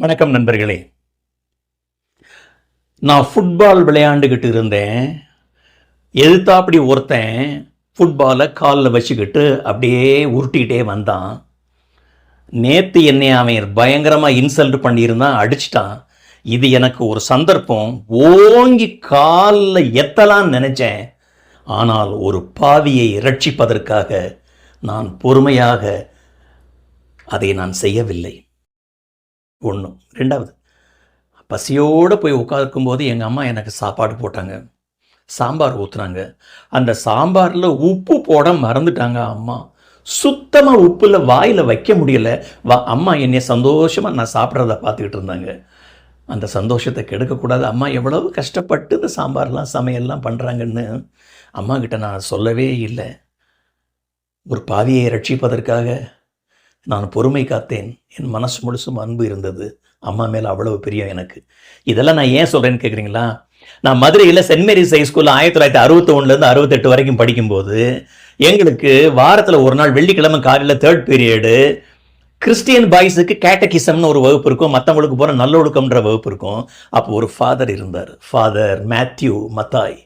வணக்கம் நண்பர்களே. நான் ஃபுட்பால் விளையாண்டுக்கிட்டு இருந்தேன். எதிர்த்தாப்படி ஒருத்தன் ஃபுட்பாலை காலில் வச்சுக்கிட்டு அப்படியே உருட்டிக்கிட்டே வந்தான். நேற்று என்னை அவன் பயங்கரமாக இன்சல்ட் பண்ணியிருந்தான் அடிச்சிட்டான். இது எனக்கு ஒரு சந்தர்ப்பம். ஓங்கி காலில் எத்தலான்னு நினச்சேன். ஆனால் ஒரு பாவியை ரட்சிப்பதற்காக நான் பொறுமையாக அதை நான் செய்யவில்லை. ஒன்று ரெண்டாவது பசியோடு போய் உட்காந்துக்கும்போது எங்கள் அம்மா எனக்கு சாப்பாடு போட்டாங்க. சாம்பார் ஊற்றுனாங்க அந்த சாம்பாரில் உப்பு போட மறந்துட்டாங்க அம்மா. சுத்தமாக உப்பில் வாயில் வைக்க முடியல. வா அம்மா என்னை சந்தோஷமாக நான் சாப்பிட்றத பார்த்துக்கிட்டு இருந்தாங்க. அந்த சந்தோஷத்தை கெடுக்கக்கூடாது. அம்மா எவ்வளவு கஷ்டப்பட்டு இந்த சாம்பார்லாம் சமையல்லாம் பண்ணுறாங்கன்னு அம்மா கிட்ட நான் சொல்லவே இல்லை. ஒரு பாவியை ரட்சிப்பதற்காக நான் பொறுமை காத்தேன். என் மனசு முழுசும் அன்பு இருந்தது. அம்மா மேலே அவ்வளவு பிரியம் எனக்கு. இதெல்லாம் நான் ஏன் சொல்கிறேன்னு கேட்குறீங்களா நான் மதுரையில் சென்ட் மேரிஸ் ஹை ஸ்கூலில் ஆயிரத்தி தொள்ளாயிரத்தி அறுபத்தொன்னுலேருந்து அறுபத்தெட்டு வரைக்கும் படிக்கும்போது எங்களுக்கு வாரத்தில் ஒரு நாள் வெள்ளிக்கிழமை காலையில் தேர்ட் பீரியடு கிறிஸ்டியன் பாய்ஸுக்கு கேட்டகிசம்னு ஒரு வகுப்பு இருக்கும். மற்றவங்களுக்கு போகிற நல்லொழுக்கம்ன்ற வகுப்பு இருக்கும். அப்போ ஒரு ஃபாதர் இருந்தார். Father Mathew Mathai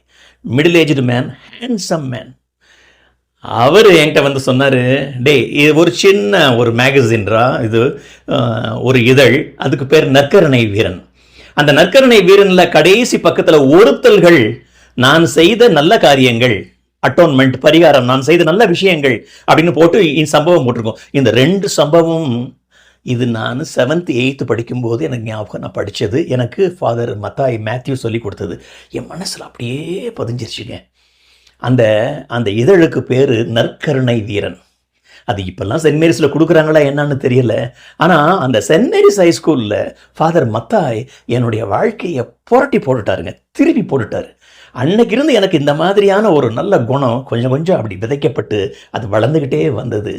middle aged man handsome man அவர் என்கிட்ட வந்து சொன்னார் டேய் இது ஒரு சின்ன ஒரு மேகசின்ரா இது ஒரு இதழ் அதுக்கு பேர் நற்கரணை வீரன். அந்த நற்கரணை வீரனில் கடைசி பக்கத்தில் ஒருத்தல்கள் நான் செய்த நல்ல காரியங்கள் அட்டோன்மெண்ட் பரிகாரம் நான் செய்த நல்ல விஷயங்கள் அப்படின்னு போட்டு இந்த சம்பவம் போட்டிருக்கோம். இந்த ரெண்டு சம்பவம் இது நான் செவன்த் எயித்து படிக்கும்போது எனக்கு ஞாபகம் நான் படித்தது எனக்கு ஃபாதர் மத்தாய் மேத்யூ சொல்லி கொடுத்தது. என் மனசில் அப்படியே பதிஞ்சிருச்சுங்க. அந்த அந்த இதழுக்கு பேர் நற்கருணை வீரன். அது இப்போல்லாம் சென்ட் மேரிஸில் கொடுக்குறாங்களா என்னன்னு தெரியல. ஆனால் அந்த சென்ட் மேரிஸ் ஹை ஸ்கூலில் ஃபாதர் மத்தாய் என்னுடைய வாழ்க்கையை புரட்டி போட்டுட்டாருங்க. திருப்பி போட்டுட்டாரு. அன்னைக்கு இருந்து எனக்கு இந்த மாதிரியான ஒரு நல்ல குணம் கொஞ்சம் கொஞ்சம் அப்படி விதைக்கப்பட்டு அது வளர்ந்துக்கிட்டே வந்தது.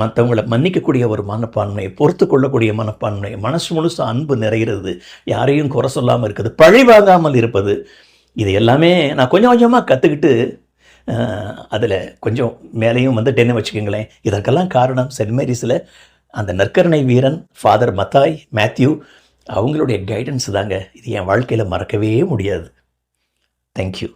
மற்றவங்களை மன்னிக்கக்கூடிய ஒரு மனப்பான்மை பொறுத்து கொள்ளக்கூடிய மனப்பான்மை மனசு முழுசு அன்பு நிறைகிறது. யாரையும் குறை சொல்லாமல் இருக்குது பழி வாங்காமல் இருப்பது. இது எல்லாமே நான் கொஞ்சம் கொஞ்சமாக கற்றுக்கிட்டு அதில் கொஞ்சம் மேலேயும் வந்துட்டேன்னு வச்சுக்கோங்களேன். இதற்கெல்லாம் காரணம் சென்ட் மேரிஸில் அந்த நற்கருணை வீரன் ஃபாதர் மத்தாய் மேத்யூ அவங்களுடைய கைடன்ஸ் தாங்க. இது என் வாழ்க்கையில் மறக்கவே முடியாது. தேங்க்யூ